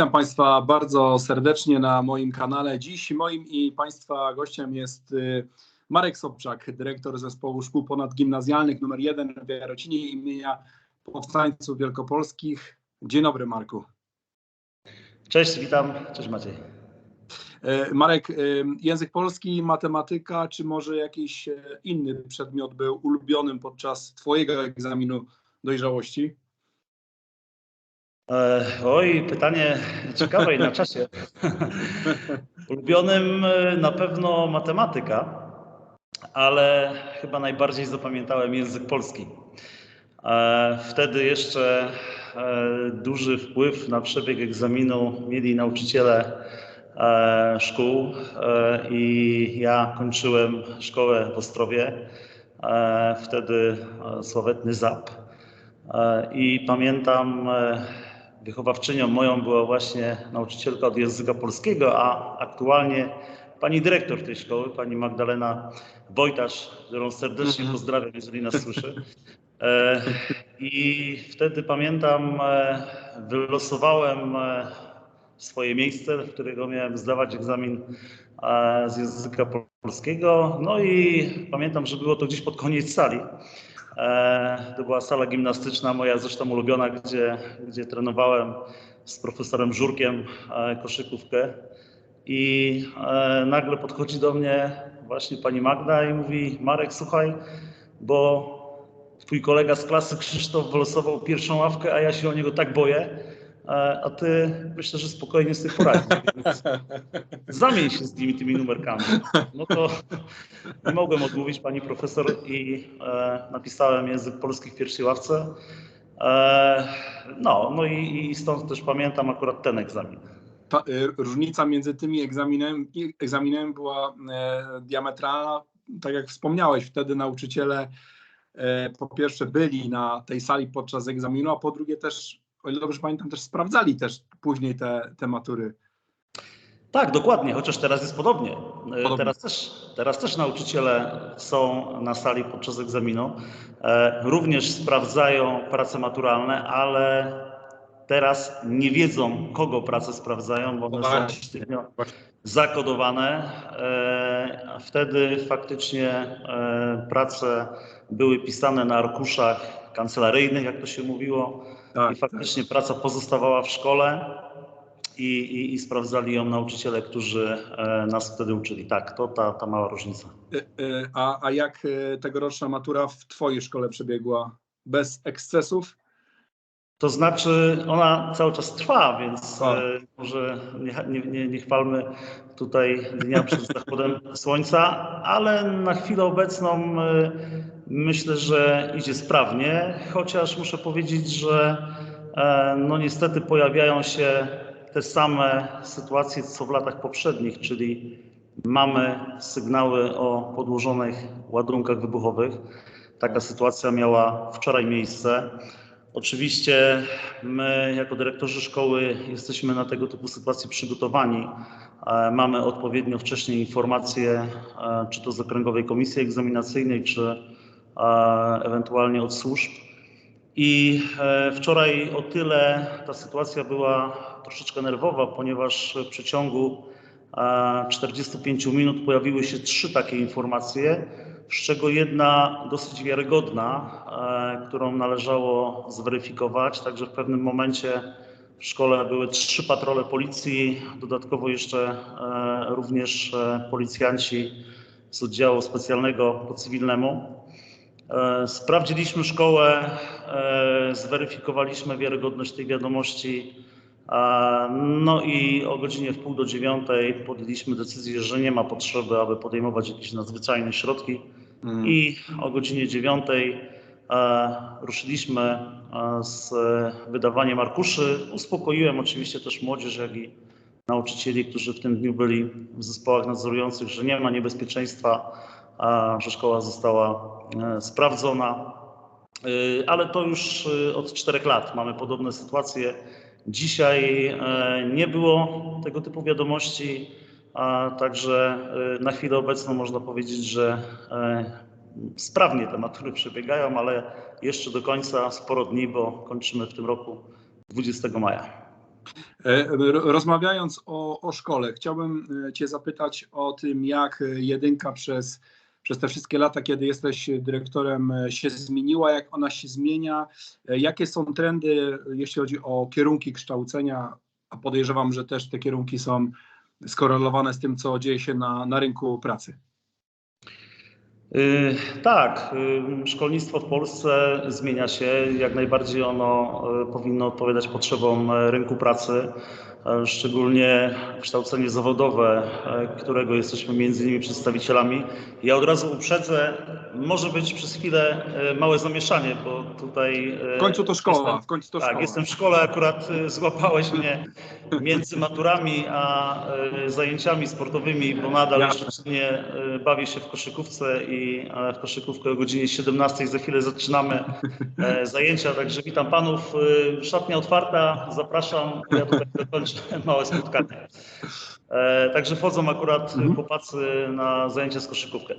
Witam Państwa bardzo serdecznie na moim kanale. Dziś moim i Państwa gościem jest y, Marek Sobczak, dyrektor zespołu szkół ponadgimnazjalnych nr 1 w Jarocinie imienia Powstańców Wielkopolskich. Dzień dobry Marku. Cześć, witam. Cześć Maciej. E, Marek, y, język polski, matematyka, czy może jakiś inny przedmiot był ulubionym podczas Twojego egzaminu dojrzałości? E, oj, pytanie ciekawe i na czasie. Ulubionym e, na pewno matematyka, ale chyba najbardziej zapamiętałem język polski. E, Wtedy jeszcze duży wpływ na przebieg egzaminu mieli nauczyciele szkół i ja kończyłem szkołę w Ostrowie, wtedy sławetny ZAP. I pamiętam, wychowawczynią moją była właśnie nauczycielka od języka polskiego, a aktualnie pani dyrektor tej szkoły, pani Magdalena Wojtasz, którą serdecznie Mhm. pozdrawiam, jeżeli nas słyszy. E, I wtedy pamiętam, e, wylosowałem e, swoje miejsce, w którego miałem zdawać egzamin z języka polskiego. No i pamiętam, że było to gdzieś pod koniec sali. E, To była sala gimnastyczna, moja zresztą ulubiona, gdzie, gdzie trenowałem z profesorem Żurkiem e, koszykówkę. I e, nagle podchodzi do mnie właśnie pani Magda i mówi: Marek, słuchaj, bo twój kolega z klasy Krzysztof wylosował pierwszą ławkę, a ja się o niego tak boję. E, A ty myślę, że spokojnie sobie poradzisz. Zamień się z nimi tymi numerkami. No to nie mogłem odmówić pani profesor i e, napisałem język polski w pierwszej ławce. E, no, no i, i stąd też pamiętam akurat ten egzamin. Ta, y, różnica między tymi egzaminem egzaminem była e, diametralna. Tak jak wspomniałeś, wtedy nauczyciele e, po pierwsze byli na tej sali podczas egzaminu, a po drugie też, o ile dobrze pamiętam, też sprawdzali też później te, te matury. Tak, dokładnie, chociaż teraz jest podobnie. E, Podobnie. Teraz, też, teraz też nauczyciele są na sali podczas egzaminu. E, Również sprawdzają prace maturalne, ale teraz nie wiedzą, kogo prace sprawdzają, bo one są sztywno zakodowane. E, wtedy faktycznie prace były pisane na arkuszach kancelaryjnych, jak to się mówiło. Tak, I faktycznie praca pozostawała w szkole i, i, i sprawdzali ją nauczyciele, którzy e, nas wtedy uczyli. Tak, to ta, ta mała różnica. Y, y, A, a jak tegoroczna matura w Twojej szkole przebiegła? Bez ekscesów? To znaczy, ona cały czas trwa, więc Tak. e, może nie, nie, nie, nie chwalmy tutaj dnia przed zachodem słońca, ale na chwilę obecną e, myślę, że idzie sprawnie, chociaż muszę powiedzieć, że e, no niestety pojawiają się te same sytuacje co w latach poprzednich, czyli mamy sygnały o podłożonych ładunkach wybuchowych. Taka sytuacja miała wczoraj miejsce. Oczywiście my jako dyrektorzy szkoły jesteśmy na tego typu sytuacje przygotowani. E, Mamy odpowiednio wcześniej informacje, e, czy to z Okręgowej Komisji Egzaminacyjnej, czy ewentualnie od służb. I e, wczoraj o tyle ta sytuacja była troszeczkę nerwowa, ponieważ w przeciągu e, 45 minut pojawiły się trzy takie informacje, z czego jedna dosyć wiarygodna, e, którą należało zweryfikować. Także w pewnym momencie w szkole były trzy patrole policji, dodatkowo jeszcze e, również policjanci z oddziału specjalnego po cywilnemu. E, Sprawdziliśmy szkołę, e, zweryfikowaliśmy wiarygodność tej wiadomości. No i o godzinie w pół do dziewiątej podjęliśmy decyzję, że nie ma potrzeby, aby podejmować jakieś nadzwyczajne środki. Mm. I o godzinie dziewiątej e, ruszyliśmy z wydawaniem arkuszy. Uspokoiłem oczywiście też młodzież, jak i nauczycieli, którzy w tym dniu byli w zespołach nadzorujących, że nie ma niebezpieczeństwa, że szkoła została e, sprawdzona. Y, Ale to już y, od czterech lat mamy podobne sytuacje. Dzisiaj e, nie było tego typu wiadomości, a także na chwilę obecną można powiedzieć, że e, sprawnie te matury przebiegają, ale jeszcze do końca sporo dni, bo kończymy w tym roku 20 maja. E, ro- Rozmawiając o, o szkole, chciałbym e, Cię zapytać o tym, jak e, jedynka przez, przez te wszystkie lata, kiedy jesteś dyrektorem, e, się zmieniła, jak ona się zmienia, e, jakie są trendy, jeśli chodzi o kierunki kształcenia, a podejrzewam, że też te kierunki są skorelowane z tym, co dzieje się na, na rynku pracy. Y, Tak, y, szkolnictwo w Polsce zmienia się. Jak najbardziej ono y, powinno odpowiadać potrzebom e, rynku pracy, e, szczególnie kształcenie zawodowe, e, którego jesteśmy między innymi przedstawicielami. Ja od razu uprzedzę, może być przez chwilę e, małe zamieszanie, bo tutaj. e, W końcu to szkoła, jestem- w końcu to tak, szkoła. jestem w szkole, akurat złapałeś mnie między maturami a zajęciami sportowymi, bo nadal jeszcze y, bawię się w koszykówce i w koszykówkę o godzinie 17 za chwilę zaczynamy zajęcia, także witam panów. Szatnia otwarta, zapraszam. Ja tutaj małe spotkanie. E, Także wchodzą akurat Mhm. chłopacy na zajęcia z koszykówkę.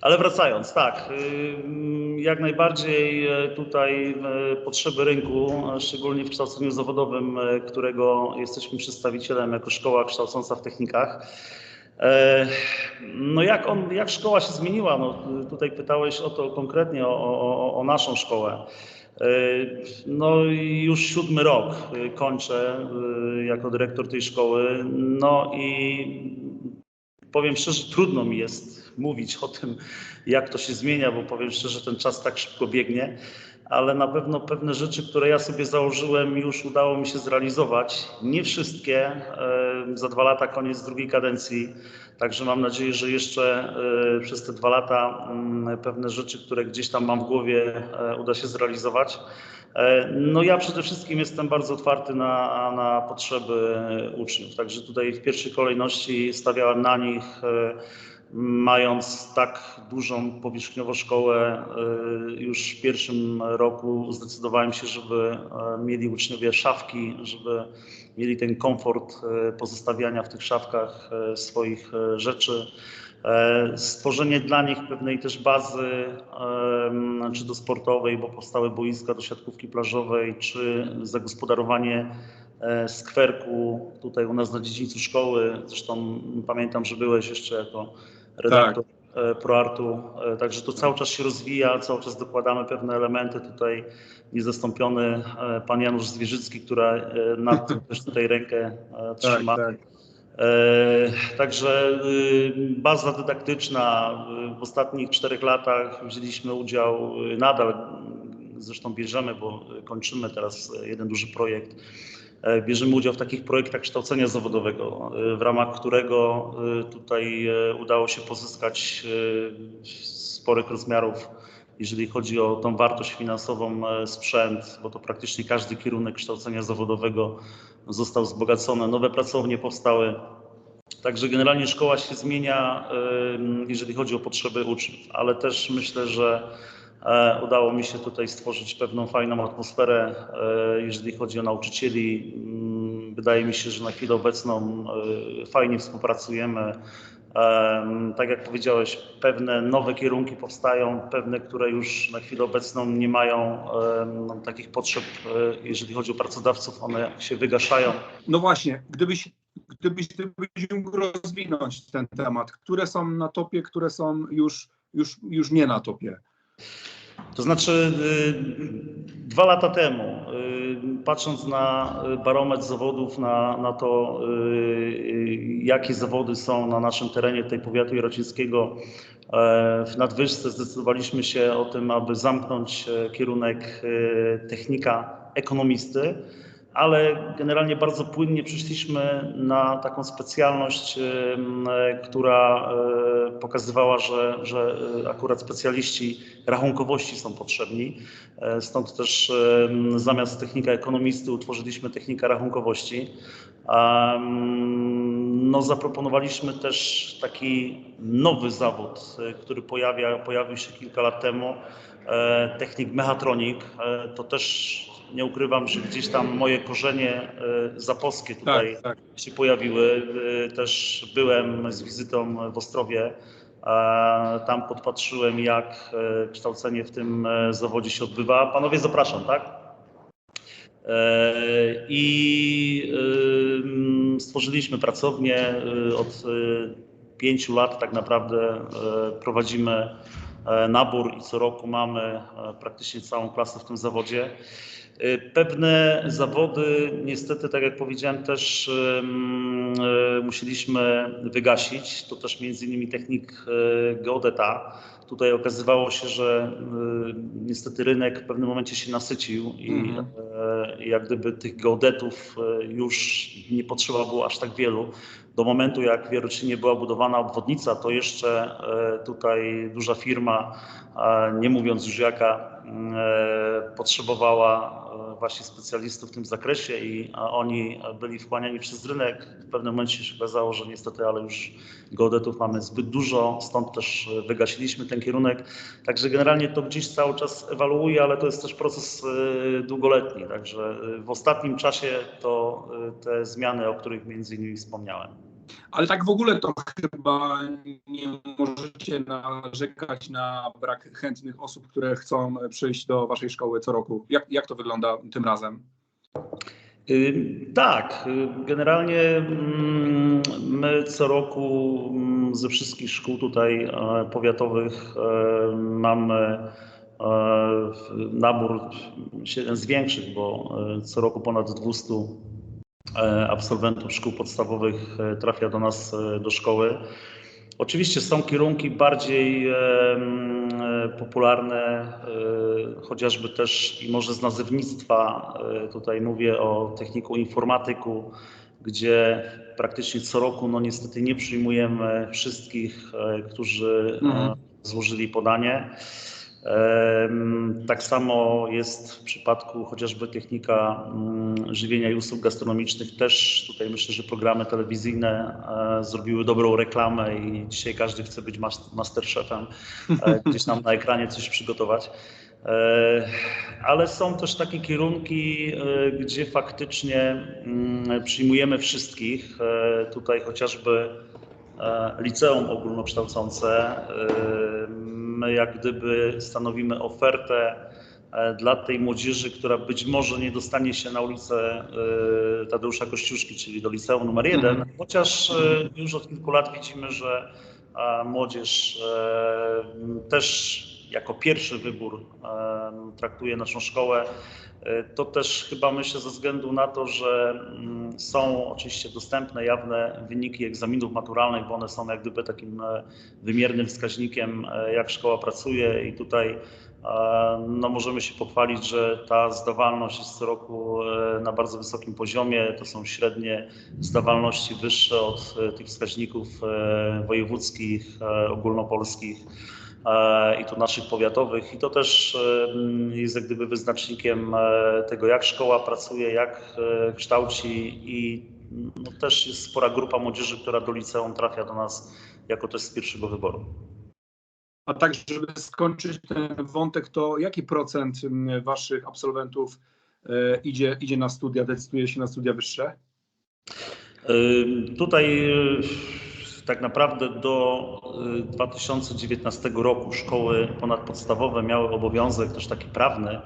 Ale wracając, tak, y, jak najbardziej e, tutaj e, potrzeby rynku, szczególnie w kształceniu zawodowym, e, którego jesteśmy przedstawicielem jako szkoła kształcąca w technikach. E, No jak, on, jak szkoła się zmieniła? No, tutaj pytałeś o to konkretnie, o, o, o naszą szkołę. E, No już siódmy rok e, kończę jako dyrektor tej szkoły. No i powiem szczerze, trudno mi jest mówić o tym, jak to się zmienia, bo powiem szczerze, ten czas tak szybko biegnie, ale na pewno pewne rzeczy, które ja sobie założyłem, już udało mi się zrealizować. Nie wszystkie. Za dwa lata koniec drugiej kadencji, także mam nadzieję, że jeszcze e, przez te dwa lata mm, pewne rzeczy, które gdzieś tam mam w głowie, e, uda się zrealizować. E, No ja przede wszystkim jestem bardzo otwarty na, na potrzeby uczniów, także tutaj w pierwszej kolejności stawiałem na nich, mając tak dużą powierzchniowo szkołę, e, już w pierwszym roku zdecydowałem się, żeby e, mieli uczniowie szafki, żeby mieli ten komfort e, pozostawiania w tych szafkach e, swoich rzeczy. Stworzenie dla nich pewnej też bazy, czy do sportowej, bo powstały boiska do siatkówki plażowej, czy zagospodarowanie skwerku tutaj u nas na dziedzińcu szkoły. Zresztą pamiętam, że byłeś jeszcze jako redaktor e, ProArtu, e, także to cały czas się rozwija, cały czas dokładamy pewne elementy. Tutaj niezastąpiony e, pan Janusz Zwierzycki, która e, nad tym też tutaj rękę trzyma. tak. E, Także y, baza dydaktyczna y, w ostatnich czterech latach wzięliśmy udział, y, nadal zresztą bierzemy, bo kończymy teraz jeden duży projekt. E, Bierzemy udział w takich projektach kształcenia zawodowego, y, w ramach którego y, tutaj udało się pozyskać sporych rozmiarów, jeżeli chodzi o tą wartość finansową e, sprzęt, bo to praktycznie każdy kierunek kształcenia zawodowego został wzbogacony, nowe pracownie powstały. Także generalnie szkoła się zmienia, jeżeli chodzi o potrzeby uczniów, ale też myślę, że e, udało mi się tutaj stworzyć pewną fajną atmosferę, e, jeżeli chodzi o nauczycieli. Ym, Wydaje mi się, że na chwilę obecną e, fajnie współpracujemy. Em, Tak jak powiedziałeś, pewne nowe kierunki powstają, pewne, które już na chwilę obecną nie mają takich potrzeb, e, jeżeli chodzi o pracodawców, one się wygaszają. No właśnie, gdybyś, gdybyś, gdybyś mógł rozwinąć ten temat, które są na topie, które są już, już, już nie na topie. To znaczy, y, dwa lata temu, y, patrząc na barometr zawodów, na, na to, y, jakie zawody są na naszym terenie tej powiatu jarocińskiego, e, w nadwyżce zdecydowaliśmy się o tym, aby zamknąć e, kierunek e, technika ekonomisty, ale generalnie bardzo płynnie przyszliśmy na taką specjalność, e, która e, pokazywała, że, że e, akurat specjaliści rachunkowości są potrzebni. Stąd też zamiast technika ekonomisty utworzyliśmy technika rachunkowości. No, zaproponowaliśmy też taki nowy zawód, który pojawia, pojawił się kilka lat temu, technik mechatronik. To też nie ukrywam, że gdzieś tam moje korzenie e, zaposkie tutaj Tak, tak. się pojawiły. Y, Też byłem z wizytą w Ostrowie. E, Tam podpatrzyłem, jak e, kształcenie w tym e, zawodzie się odbywa. Panowie, zapraszam, tak? E, I stworzyliśmy pracownię. Od pięciu lat tak naprawdę e, prowadzimy e, nabór i co roku mamy e, praktycznie całą klasę w tym zawodzie. E, Pewne zawody, niestety, tak jak powiedziałem, też e, musieliśmy wygasić. To też między innymi technik e, geodeta. Tutaj okazywało się, że y, niestety rynek w pewnym momencie się nasycił i Mhm. e, jak gdyby tych geodetów e, już nie potrzeba było aż tak wielu. Do momentu, jak w Jarocinie była budowana obwodnica, to jeszcze e, tutaj duża firma, nie mówiąc już jaka, potrzebowała właśnie specjalistów w tym zakresie i oni byli wchłaniani przez rynek. W pewnym momencie się okazało, że niestety, ale już geodetów mamy zbyt dużo, stąd też wygasiliśmy ten kierunek. Także generalnie to gdzieś cały czas ewoluuje, ale to jest też proces e, długoletni. Także e, w ostatnim czasie to e, te zmiany, o których między innymi wspomniałem. Ale tak w ogóle to chyba nie możecie narzekać na brak chętnych osób, które chcą przyjść do waszej szkoły co roku. Jak, jak to wygląda tym razem? Y, Tak, y, generalnie mm, my co roku mm, ze wszystkich szkół tutaj e, powiatowych e, mamy e, nabór jeden z większych, bo co roku ponad 200 e, absolwentów szkół podstawowych e, trafia do nas e, do szkoły. Oczywiście są kierunki bardziej e, e, popularne, e, chociażby też i może z nazewnictwa. e, Tutaj mówię o techniku informatyku, gdzie praktycznie co roku, no niestety nie przyjmujemy wszystkich, e, którzy e, Mhm. złożyli podanie. Tak samo jest w przypadku chociażby technika mm, żywienia i usług gastronomicznych. Też tutaj myślę, że programy telewizyjne e, zrobiły dobrą reklamę i dzisiaj każdy chce być mas- masterchefem, e, gdzieś nam na ekranie coś przygotować. E, Ale są też takie kierunki, gdzie faktycznie mm, przyjmujemy wszystkich. Tutaj chociażby liceum ogólnokształcące. My jak gdyby stanowimy ofertę e, dla tej młodzieży, która być może nie dostanie się na ulicę e, Tadeusza Kościuszki, czyli do liceum numer jeden, Mhm. chociaż e, już od kilku lat widzimy, że młodzież też jako pierwszy wybór traktuje naszą szkołę. E, To też chyba myślę ze względu na to, że mm, są oczywiście dostępne, jawne wyniki egzaminów maturalnych, bo one są jak gdyby takim e, wymiernym wskaźnikiem, e, jak szkoła pracuje i tutaj no, możemy się pochwalić, że ta zdawalność jest co roku na bardzo wysokim poziomie. To są średnie zdawalności wyższe od tych wskaźników wojewódzkich, ogólnopolskich i tu naszych powiatowych. I to też e, jest jak gdyby wyznacznikiem e, tego, jak szkoła pracuje, jak e, kształci i no, też jest spora grupa młodzieży, która do liceum trafia do nas jako też z pierwszego wyboru. A tak, żeby skończyć ten wątek, to jaki procent waszych absolwentów e, idzie, idzie na studia, decyduje się na studia wyższe? Tutaj tak naprawdę do y, 2019 roku szkoły ponadpodstawowe miały obowiązek też taki prawny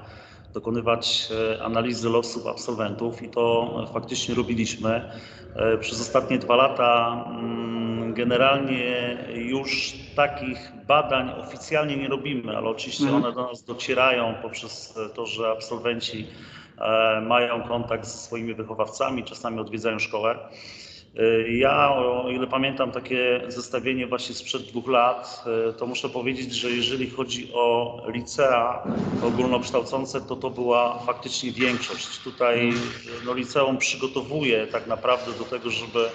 dokonywać e, analizy losów absolwentów i to faktycznie robiliśmy. E, Przez ostatnie dwa lata mm, generalnie już takich badań oficjalnie nie robimy, ale oczywiście Mhm. one do nas docierają poprzez to, że absolwenci e, mają kontakt ze swoimi wychowawcami, czasami odwiedzają szkołę. E, Ja, o ile pamiętam takie zestawienie właśnie sprzed dwóch lat, e, to muszę powiedzieć, że jeżeli chodzi o licea ogólnokształcące, to to była faktycznie większość. Tutaj no, liceum przygotowuje tak naprawdę do tego, żeby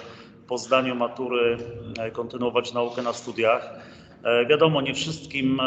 po zdaniu matury kontynuować naukę na studiach. Wiadomo, nie wszystkim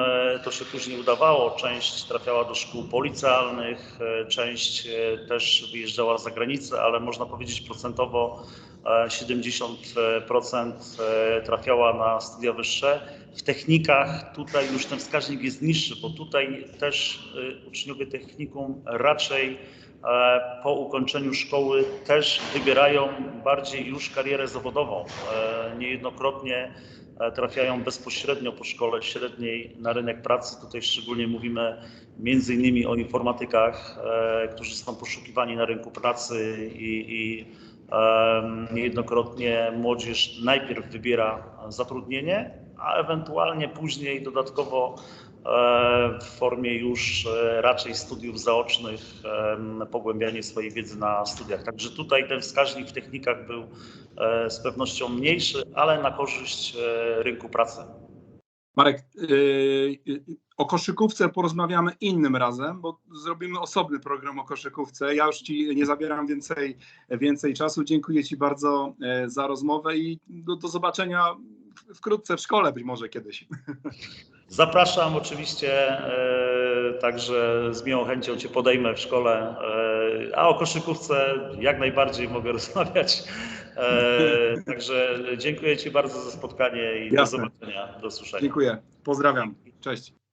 to się później udawało. Część trafiała do szkół policealnych, część też wyjeżdżała za granicę, ale można powiedzieć procentowo 70% e, trafiała na studia wyższe. W technikach tutaj już ten wskaźnik jest niższy, bo tutaj też e, uczniowie technikum raczej e, po ukończeniu szkoły też wybierają bardziej już karierę zawodową. E, Niejednokrotnie e, trafiają bezpośrednio po szkole średniej na rynek pracy. Tutaj szczególnie mówimy między innymi o informatykach, którzy są poszukiwani na rynku pracy i, i niejednokrotnie młodzież najpierw wybiera zatrudnienie, a ewentualnie później dodatkowo e, w formie już e, raczej studiów zaocznych, pogłębianie swojej wiedzy na studiach. Także tutaj ten wskaźnik w technikach był e, z pewnością mniejszy, ale na korzyść rynku pracy. Marek, yy, yy, o koszykówce porozmawiamy innym razem, bo zrobimy osobny program o koszykówce. Ja już Ci nie zabieram więcej, więcej czasu. Dziękuję Ci bardzo e, za rozmowę i do, do zobaczenia wkrótce w szkole być może kiedyś. Zapraszam oczywiście, e, także z miłą chęcią Cię podejmę w szkole, e, a o koszykówce jak najbardziej mogę rozmawiać. Także dziękuję Ci bardzo za spotkanie i do Jasne. zobaczenia, do usłyszenia. Dziękuję. Pozdrawiam. Cześć.